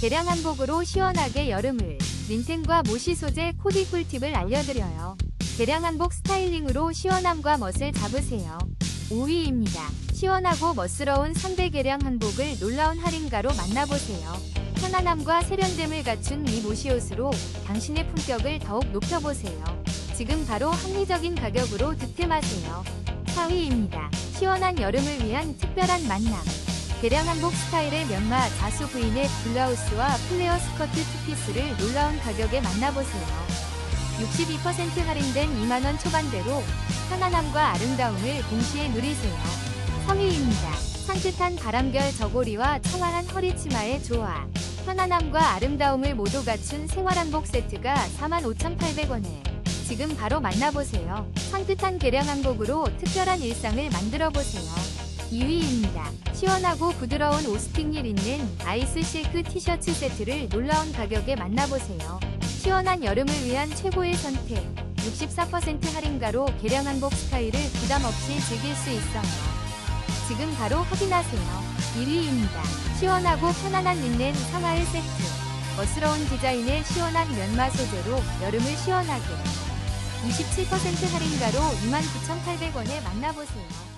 대량 한복으로 시원하게 여름을 린텐과 모시 소재 코디 꿀팁을 알려드려요. 대량 한복 스타일링으로 시원함과 멋을 잡으세요. 5위입니다. 시원하고 멋스러운 3대 개량 한복을 놀라운 할인가로 만나보세요. 편안함과 세련됨을 갖춘 이 모시옷으로 당신의 품격을 더욱 높여보세요. 지금 바로 합리적인 가격으로 득템하세요. 4위입니다. 시원한 여름을 위한 특별한 만남. 대량 한복 스타일의 면마 자수 부인의 블라우스와 플레어 스커트 투피스를 놀라운 가격에 만나보세요. 62% 할인된 2만원 초반대로 편안함과 아름다움을 동시에 누리세요. 3위입니다. 산뜻한 바람결 저고리와 청아한 허리치마의 조화. 편안함과 아름다움을 모두 갖춘 생활한복 세트가 45,800원에 지금 바로 만나보세요. 산뜻한 개량 한복으로 특별한 일상을 만들어보세요. 2위입니다. 시원하고 부드러운 오스팅릴 있는 아이스 실크 티셔츠 세트를 놀라운 가격에 만나보세요. 시원한 여름을 위한 최고의 선택. 64% 할인가로 개량 한복 스타일을 부담 없이 즐길 수 있어요. 지금 바로 확인하세요. 1위입니다. 시원하고 편안한 린넨 상하의 세트. 멋스러운 디자인의 시원한 면마 소재로 여름을 시원하게. 27% 할인가로 29,800원에 만나보세요.